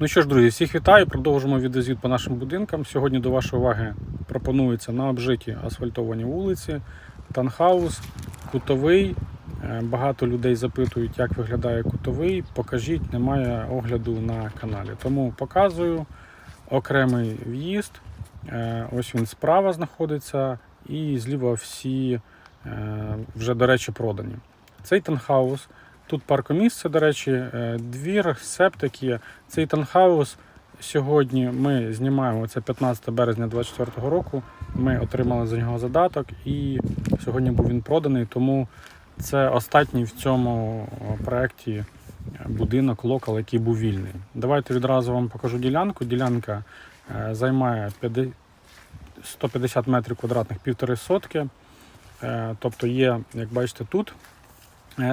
Ну що ж, друзі, всіх вітаю. Продовжимо відеозвіт по нашим будинкам. Сьогодні до вашої уваги пропонується на обжиті асфальтовані вулиці, танхаус, кутовий. Е, Багато людей запитують, як виглядає кутовий. Покажіть, немає огляду на каналі. Тому показую окремий в'їзд. Е, Ось він справа знаходиться, і зліва всі е, вже, до речі, продані. Цей танхаус. Тут паркомісце, до речі, е, двір, септик є. Цей танхаус сьогодні ми знімаємо це 15 березня 2024 року. Ми отримали за нього задаток, і сьогодні був він проданий. Тому це останній в цьому е, проєкті будинок локал, який був вільний. Давайте відразу вам покажу ділянку. Ділянка е, займає 150 метрів квадратних півтори сотки. Е, Тобто є, як бачите, тут е,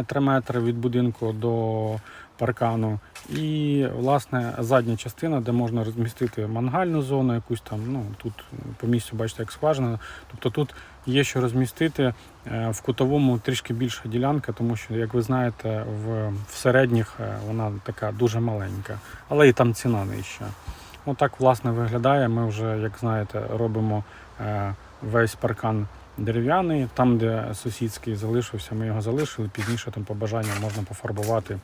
3 метри від будинку до паркану. І власне задня частина, де можна розмістити мангальну зону, якусь там, ну тут по місцю бачите, як скважина. Тобто тут є що розмістити Е, в кутовому трішки більша ділянка, тому що, як ви знаєте, в, в середніх е, вона така дуже маленька, але і там ціна нижча. Отак, власне, виглядає. Ми вже, як знаєте, робимо е, весь паркан дерев'яний. Там, де сусідський залишився, ми його залишили. Пізніше там по бажанню можна пофарбувати е,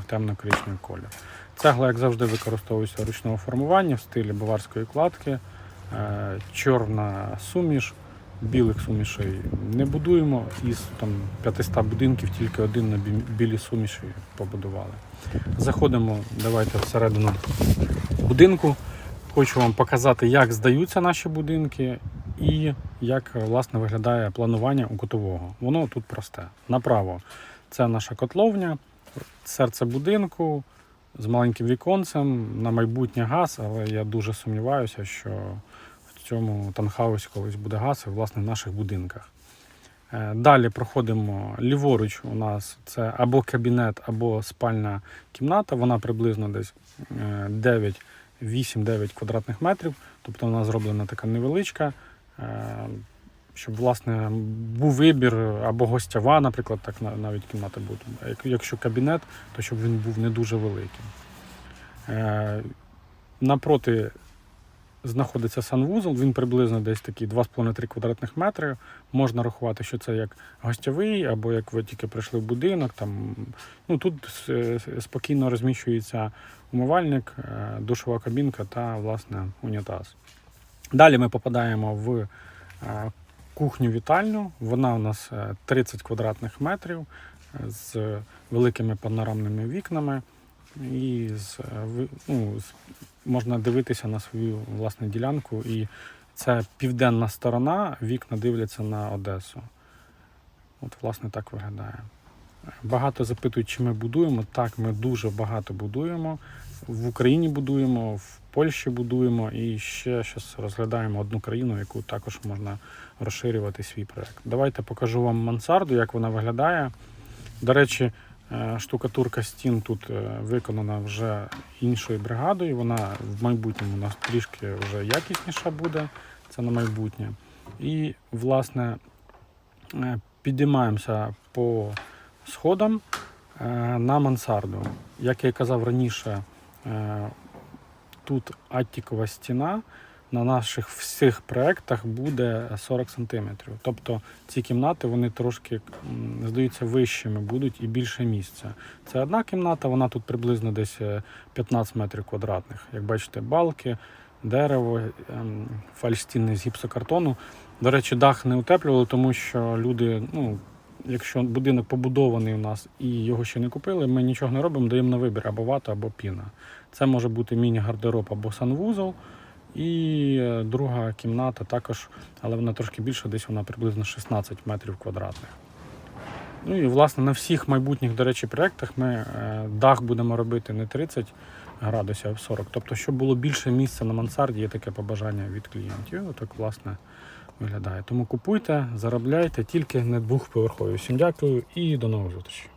в темно-коричневий колір. Цегла, як завжди, використовується ручного формування в стилі баварської кладки, е, чорна суміш. Білих сумішей не будуємо. Із там 500 будинків тільки один на бі- білі суміші побудували. Заходимо, давайте всередину будинку. Хочу вам показати, як здаються наші будинки і як власне виглядає планування у кутового. Воно тут просте. Направо це наша котловня, серце будинку з маленьким віконцем, на майбутнє газ, але я дуже сумніваюся, що в цьому танхаусі колись буде газ і власне в наших будинках. Е, Далі проходимо ліворуч. У нас це або кабінет, або спальна кімната. Вона приблизно десь е, 9 8-9 квадратних метрів. Тобто вона зроблена така невеличка, е, щоб власне був вибір або гостява, наприклад, так навіть кімната буде. Якщо кабінет, то щоб він був не дуже великим. Е, Напроти знаходиться санвузол, він приблизно десь такий 2,5-3 квадратних метри. Можна рахувати, що це як гостьовий, або як ви тільки прийшли в будинок. Там, ну, тут спокійно розміщується умивальник, е, душова кабінка та власне унітаз. Далі ми попадаємо в е, кухню-вітальню. Вона у нас е, 30 квадратних метрів е, з великими панорамними вікнами. І з, е, ну, можна дивитися на свою власну ділянку. І це південна сторона, вікна дивляться на Одесу. От, власне, так виглядає. Багато запитують, чи ми будуємо. Так, ми дуже багато будуємо. В Україні будуємо, в Польщі будуємо і ще зараз розглядаємо одну країну, яку також можна розширювати свій проект. Давайте покажу вам мансарду, як вона виглядає. До речі, е, штукатурка стін тут е, виконана вже іншою бригадою. Вона в майбутньому у нас трішки вже якісніша буде. Це на майбутнє. І, власне, е, підіймаємося по сходам е, на мансарду. Як я і казав раніше, е, тут аттікова стіна на наших всіх проєктах буде 40 см. Тобто ці кімнати вони трошки здаються вищими будуть і більше місця. Це одна кімната, вона тут приблизно десь е, 15 метрів квадратних. Як бачите, балки, дерево, ем, фальстіни з гіпсокартону. До речі, дах не утеплювали, тому що люди, ну, якщо будинок побудований у нас і його ще не купили, ми нічого не робимо, даємо на вибір або вата, або піна. Це може бути міні-гардероб або санвузол. І е, друга кімната також, але вона трошки більша, десь вона приблизно 16 метрів квадратних. Ну і власне на всіх майбутніх, до речі, проєктах ми е, дах будемо робити не 30 градусів, а 40. Тобто, щоб було більше місця на мансарді, є таке побажання від клієнтів. Отак, власне, виглядає. Тому купуйте, заробляйте, тільки не двохповерхові. Всім дякую і до нових зустрічей.